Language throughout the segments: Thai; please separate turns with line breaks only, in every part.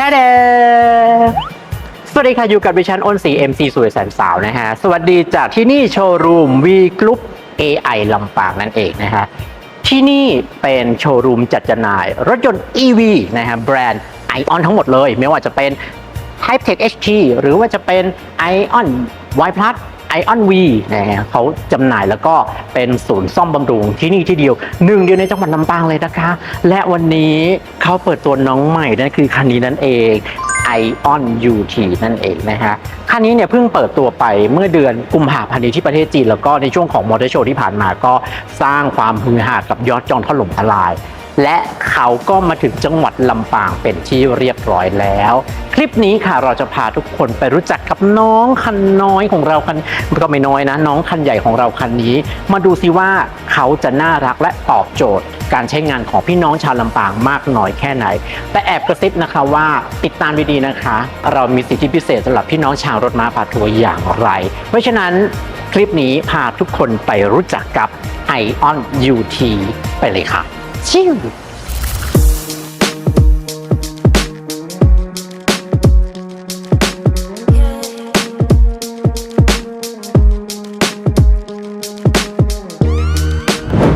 ช่เดสวัสดีค่ะ อยู่กับดิฉันอ้นสี MC สวยแสนสาวนะฮะ สวัสดีจากที่นี่โชว์รูม V Group AI ลำปางนั่นเองนะฮะ ที่นี่เป็นโชว์รูมจัดจำหน่าย รถยนต์ EV นะฮะ แบรนด์ Ion ทั้งหมดเลย ไม่ว่าจะเป็น Type Tech HT หรือว่าจะเป็น Ion Y Plus Ion V นะฮะเขาจำหน่ายแล้วก็เป็นศูนย์ซ่อมบำรุงที่นี่ที่เดียวหนึ่งเดียวในจังหวัดลำปางเลยนะคะ และวันนี้เขาเปิดตัวน้องใหม่นั่นคือคันนี้นั่นเอง Ion UT นั่นเองนะฮะคันนี้เนี่ยเพิ่งเปิดตัวไปเมื่อเดือนกุมภาพันธ์นี้ที่ประเทศจีน แล้วก็ในช่วงของมอเตอร์โชว์ที่ผ่านมาก็สร้างความฮือฮากับยอดจองถล่มทลาย และเขาก็มาถึงจังหวัดลำปางเป็นที่เรียบร้อยแล้ว คลิปนี้ค่ะเราจะพาทุกคนไปรู้จักกับน้องคันน้อยของเราคันก็ไม่น้อยนะ น้องคันใหญ่ของเราคันนี้ มาดูซิว่าเขาจะน่ารักและตอบโจทย์ การใช้งานของพี่น้องชาวลำปางมากน้อยแค่ไหน แต่แอบกระซิบนะคะว่าติดตามดีๆนะคะ เรามีสิทธิพิเศษสำหรับพี่น้องชาวรถม้าพาทัวร์อย่างไร เพราะฉะนั้นคลิปนี้พาทุกคนไปรู้จักกับ Ion UT ไปเลยค่ะ ชิว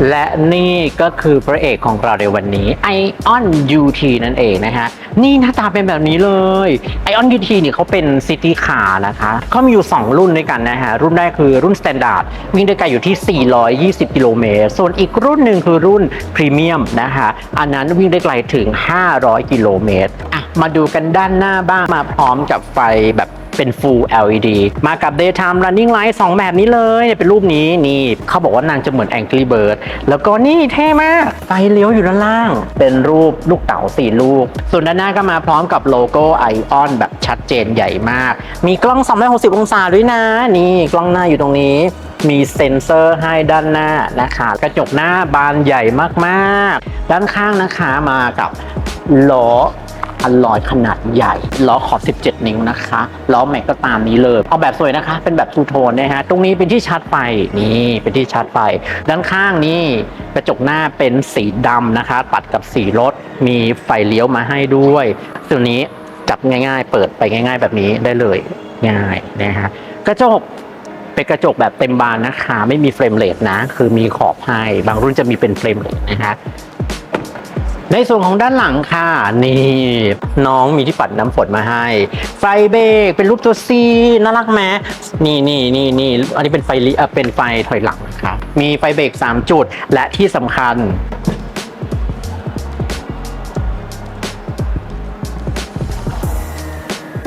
และนี่ก็คือพระเอกของเราในวันนี้ Ion UT นั่นเองนะฮะ นี่หน้าตาเป็นแบบนี้เลย Ion UT เนี่ยเขาเป็นซิตี้คาร์นะคะเขามีอยู่ 2 รุ่นด้วยกันนะฮะ รุ่นแรกคือรุ่น Standard วิ่งด้วยกันอยู่ที่ 420 กิโลเมตร ส่วนอีกรุ่นหนึ่งคือรุ่นพรีเมียมนะคะอันนั้นวิ่งได้ไกลถึง 500 กิโลเมตรอะมาดูกันด้านหน้าบ้างมาพร้อมกับไฟแบบ เป็น Full LED มากับ Daytime Running Light 2 แบบนี้เลยเนี่ยเป็นรูปนี้นี่เขาบอกว่านางจะเหมือน Angry Bird แล้วก็นี่เท่มาก ไฟเลี้ยวอยู่ด้านล่าง เป็นรูปลูกเต๋าสี่ลูก ส่วนด้านหน้าก็มาพร้อมกับโลโก้ Ion แบบชัดเจนใหญ่มาก มีกล้อง 360 องศาด้วยนะ นี่กล้องหน้าอยู่ตรงนี้มีเซ็นเซอร์ให้ด้านหน้านะคะ กระจกหน้าบานใหญ่มากๆ ด้านข้างนะคะมากับล้อ อลลอยขนาดใหญ่ล้อขอบ 17 นิ้วนะคะล้อแม็กก็ตามนี้เลยเอาแบบสวยนะคะ เป็นแบบทูโทนนะฮะตรงนี้เป็นที่ชาร์จไฟนี่เป็นที่ชาร์จไฟ ด้านข้างนี่กระจกหน้าเป็นสีดำนะคะ ตัดกับสีรถมีไฟเลี้ยวมาให้ด้วยตัวนี้จับง่าย ๆ เปิดไปง่าย ๆ แบบนี้ได้เลยง่ายนะฮะกระจกเป็นกระจกแบบเต็มบานนะคะ ไม่มีเฟรมเรทนะ คือมีขอบให้ บางรุ่นจะมีเป็นเฟรมเรทนะฮะ ในส่วนของด้านหลังค่ะ นี่ น้องมีที่ปัดน้ำฝนมาให้ ไฟเบรกเป็นรูปตัวซีน่ารักไหมนี่นี่นี่นี่อันนี้เป็นไฟลิเออเป็นไฟถอยหลังนะคะมีไฟเบรก3 จุด และที่สำคัญ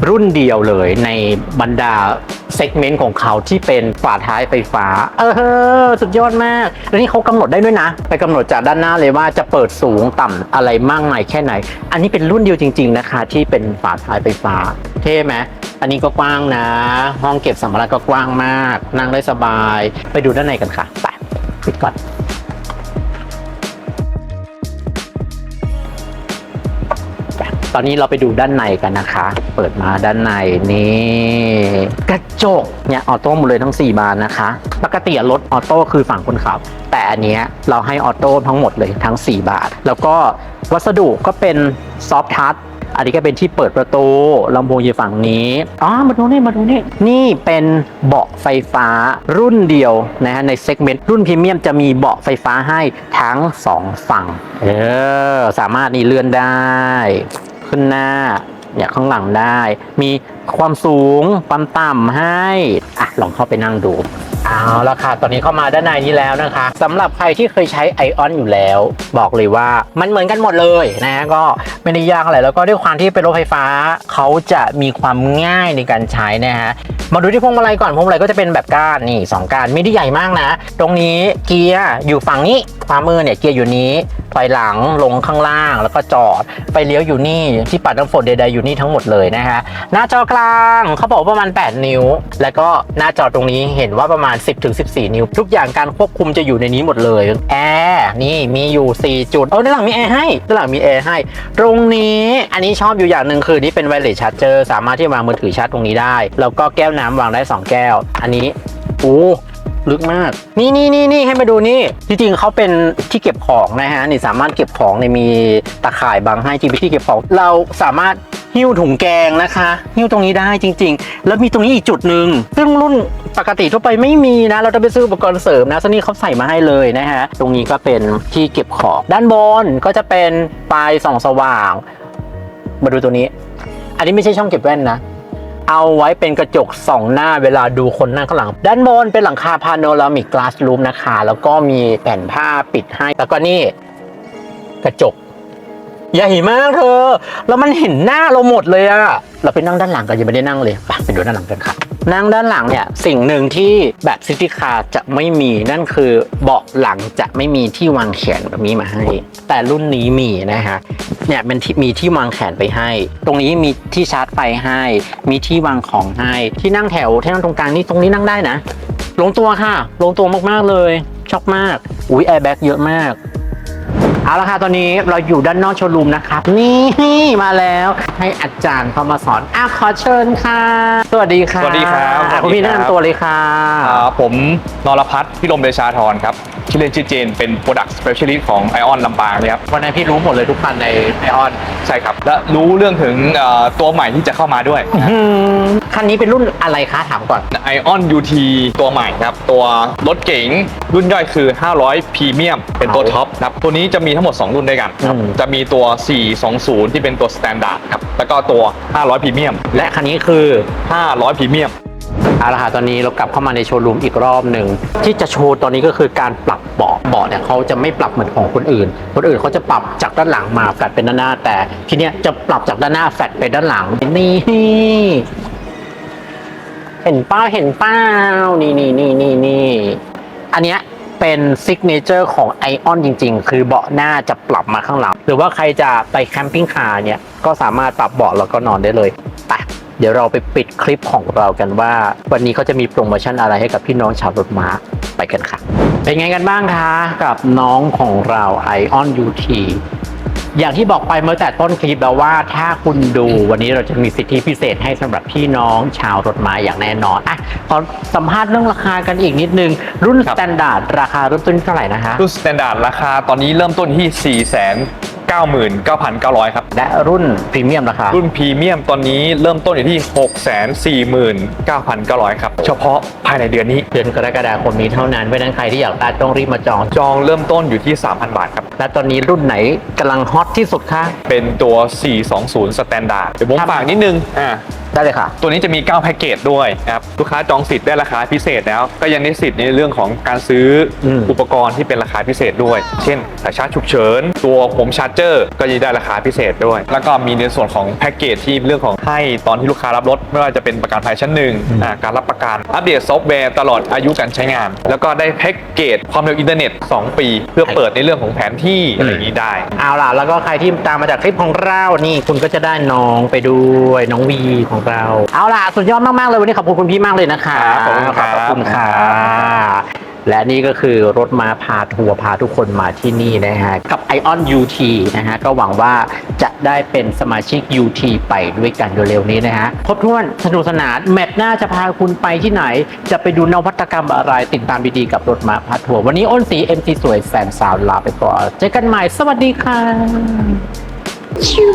รุ่นเดียวเลยในบรรดา เซกเมนต์ของเขาที่เป็นฝาท้ายไฟฟ้า เออสุดยอดมาก แล้วนี่เขากำหนดได้ด้วยนะ ไปกำหนดจากด้านหน้าเลยว่าจะเปิดสูงต่ำอะไรมากมายแค่ไหน อันนี้เป็นรุ่นเดียวจริง ๆนะคะ ที่เป็นฝาท้ายไฟฟ้า เท่ไหมอันนี้ก็กว้างนะ ห้องเก็บสัมภาระก็กว้างมาก นั่งได้สบาย ไปดูด้านในกันค่ะไปปิดก่อนตอนนี้เราไปดูด้านในกันนะคะ เปิดมาด้านในนี่กระ จกเนี่ยออโต้หมดเลยทั้ง 4 บานนะคะ ปกติรถออโต้คือฝั่งคนขับ แต่อันเนี้ยเราให้ออโต้ทั้งหมดเลยทั้ง 4 บาท แล้วก็วัสดุก็เป็นซอฟทัชอันนี้ก็เป็นที่เปิดประตูลำโพงอยู่ฝั่งนี้ อ๋อ มาดูนี่ มาดูนี่ นี่เป็นเบาะไฟฟ้ารุ่นเดียวนะฮะในเซกเมนต์รุ่นพรีเมียมจะมีเบาะไฟฟ้าให้ทั้ง 2 ฝั่ง เออ สามารถนี่เลื่อนได้ ขึ้นหน้า เนี่ยข้างหลังได้ มีความสูงความต่ำให้ อะ ลองเข้าไปนั่งดู เอาละค่ะ ตอนนี้เข้ามาด้านในนี้แล้วนะคะสำหรับใครที่เคยใช้ไอออนอยู่แล้ว บอกเลยว่ามันเหมือนกันหมดเลยนะ ก็ไม่ได้ยากอะไรแล้วก็ด้วยความที่เป็นรถไฟฟ้าเขาจะมีความง่ายในการใช้นะฮะมาดูที่พวงมาลัยก่อนพวงมาลัยก็จะเป็นแบบก้านนี่สองก้านไม่ได้ใหญ่มากนะ ตรงนี้เกียร์อยู่ฝั่งนี้ขวามือเนี่ยเกียร์อยู่นี้ถอยหลังลงข้างล่างแล้วก็จอดไฟเลี้ยวอยู่นี่ที่ปัดน้ำฝนใดๆอยู่นี่ทั้งหมดเลยนะฮะหน้าจอกลางเขาบอกประมาณ 8 นิ้ว แล้วก็หน้าจอตรงนี้เห็นว่าประมาณ10-14 นิ้ว ทุกอย่างการควบคุมจะอยู่ในนี้หมดเลยแอร์นี่มีอยู่ 4 จุด เออด้านหลังมีแอร์ให้ด้านหลังมีแอร์ให้ ตรงนี้อันนี้ชอบอยู่อย่างหนึ่งคือนี่เป็นไวเลสชาร์จเจอร์สามารถที่วางมือถือชาร์จตรงนี้ได้ แล้วก็แก้วน้ำวางได้ 2 แก้ว อันนี้โอ้ลึกมาก นี่นี่นี่นี่ให้มาดูนี่จริงๆเขาเป็นที่เก็บของนะฮะนี่สามารถเก็บของในมีตะข่ายบังให้จริงๆที่เก็บของ เราสามารถ หิ้วถุงแกงนะคะหิ้วตรงนี้ได้จริง ๆ แล้วมีตรงนี้อีกจุดหนึ่งซึ่งรุ่นปกติทั่วไปไม่มีนะ เราจะไปซื้ออุปกรณ์เสริมนะซึ่งนี่เขาใส่มาให้เลยนะฮะตรงนี้ก็เป็นที่เก็บของด้านบนก็จะเป็นไฟส่องสว่าง มาดูตัวนี้ อันนี้ไม่ใช่ช่องเก็บแว่นนะเอาไว้เป็นกระจกส่องหน้าเวลาดูคนนั่งข้างหลัง ด้านบนเป็นหลังคาพาโนรามิกกลาสลูมนะคะ แล้วก็มีแผ่นผ้าปิดให้ แล้วก็นี่กระจก ใหญ่มากเธอ แล้วมันเห็นหน้าเราหมดเลยอะเราไปนั่งด้านหลังกันยังไม่ได้นั่งเลยไปไปดูด้านหลังกันค่ะ นั่งด้านหลังเนี่ยสิ่งหนึ่งที่แบบซิตี้คาร์จะไม่มีนั่นคือเบาะหลังจะไม่มีที่วางแขนแบบนี้มาให้ แต่รุ่นนี้มีนะฮะเนี่ยเป็นที่มีที่วางแขนไปให้ ตรงนี้มีที่ชาร์จไฟให้ มีที่วางของให้ ที่นั่งแถวที่นั่งตรงกลางนี่ตรงนี้นั่งได้นะลงตัวค่ะ ลงตัวมากๆเลยชอบมากอุ้ยแอร์แบ็กเยอะมาก เอาละค่ะตอนนี้เราอยู่ด้านนอกโชว์รูมนะครับ นี่มาแล้วให้อาจารย์เข้ามาสอนอะขอเชิญค่ะ สวัสดีค่ะ
สวัสดีครับ
อะคุณพี่
สวั
แนะ
สดีครับ
นำตัวเลยค่ะ
อ่าผมนรพัฒน์พิรมเดชาธรครับ ชื่อเล่นชื่อเจน เป็น Product Specialist ของ Ion ลำปางเนี่ยครับ
วันนี้พี่รู้หมดเลยทุกคันในไอออน
ใช่ครับ และรู้เรื่องถึงเอ่อตัวใหม่ที่จะเข้ามาด้วย
คันนี้เป็นรุ่นอะไรคะถามก่อน
Ion UT ตัวใหม่ครับ ตัวรถเก๋งรุ่นย่อยคือ 500พรีเมียมเป็นตัว
เอา
ท็อปครับ ตัวนี้จะมีทั้งหมด 2 รุ่นด้วยกันครับ
อืม
จะมีตัว 420 ที่เป็นตัว Standard ครับ แล้วก็ตัว 500พรีเมียม
และคันนี้คือ
500พรีเมียม
เอาละค่ะตอนนี้เรากลับเข้ามาในโชว์รูมอีกรอบหนึ่งที่จะโชว์ตอนนี้ก็คือการปรับเบาะเบาะเนี่ยเขาจะไม่ปรับเหมือนของคนอื่น คนอื่นเขาจะปรับจากด้านหลังมาแฟดเป็นด้านหน้า แต่ทีเนี้ยจะปรับจากด้านหน้าแฟดไปด้านหลังนี่เห็นป้าเห็นเป้านี่นี่นี่นี่นี่อันเนี้ย เป็นซิกเนเจอร์ของไอออนจริง ๆ คือเบาะหน้าจะปรับมาข้างหลัง หรือว่าใครจะไปแคมปิ้งคาร์เนี่ยก็สามารถปรับเบาะแล้วก็นอนได้เลยไปเดี๋ยวเราไปปิดคลิปของเรากันว่า วันนี้เขาจะมีโปรโมชั่นอะไรให้กับพี่น้องชาวรถม้าไปกันค่ะ เป็นไงกันบ้างคะ กับน้องของเราไอออนยูทีางที่บอกไปเมื่อแต่ต้นคลิปแล้วว่าถ้าคุณดูวันนี้เราจะมีสิทธิพิเศษให้สำหรับพี่น้องชาวรถม้าอย่างแน่นอนอะขอสัมภาษณ์เรื่องราคากันอีกนิดนึง รุ่น
ครับ
สแตนดาร์ดราคาเริ่มต้นที่เท่าไหร่นะคะ
รุ่น Standard ราคาตอนนี้เริ่มต้นที่ 499,900 ครับ
และรุ่นพรีเมียมราคา
รุ่นพรีเมียมตอนนี้เริ่มต้นอยู่ที่ 649,900 ครับ เฉพาะภายในเดือนนี้
เดือนกรกฎาคมนี้เท่านั้นเพราะฉะนั้นใครที่อยากได้ต้องรีบมาจอง
จองเริ่มต้นอยู่ที่ 3,000 บาทครับ
และตอนนี้รุ่นไหนกำลังฮอตที่สุดคะ
เป็นตัว 420 Standard เดี๋ยวผม
ครับ
ฝากนิดนึงอ่า
ได้เลยค่ะ
ตัวนี้จะมี 9 แพ็กเกจด้วยนะครับลูกค้าจองสิทธิ์ได้ราคาพิเศษแล้ว ก็ยังได้สิทธิ์ในเรื่องของการซื้ออ
ม
อุปกรณ์ที่เป็นราคาพิเศษด้วย เช่นสายชาร์จฉุกเฉิน ตัวผมชาร์จเจอร์ก็ยังได้ราคาพิเศษด้วย แล้วก็มีในส่วนของแพ็กเกจที่เรื่องของให้ตอนที่ลูกค้ารับรถ ไม่ว่าจะเป็นประกันภัยชั้นหนึ่งอ่าการรับประกันอัปเดตซอฟต์แวร์ตลอดอายุการใช้งาน แล้วก็ได้แพ็กเกจความเร็วอินเทอร์เน็ต 2 ปี เพื่อเปิดในเรื่องของแผนที่อะไรอย่างนี้ได้
เอาล่ะ แล้วก็ใครที่ตามมาจากคลิปของเรานี่คุณก็จะได้น้องไปด้วยน้องวีของเรา เอาล่ะ สุดยอดมากๆเลยวันนี้ขอบคุณคุณพี่มากเลยนะคะ
ครับขอบคุณครับ
ขอบคุณค่ะ และนี่ก็คือรถมาพาทัวร์พาทุกคนมาที่นี่นะฮะ กับ Ion UT นะฮะ ก็หวังว่าจะได้เป็นสมาชิก UT ไปด้วยกันเร็วๆนี้นะฮะครบถ้วนสนุกสนานแมตช์หน้าจะพาคุณไปที่ไหน จะไปดูนวัตกรรมอะไรติดตามดีๆกับรถมาพาทัวร์วันนี้อ้นสี MC สวยแซมซาวลาไปก่อนเจอกันใหม่สวัสดีค่ะชิว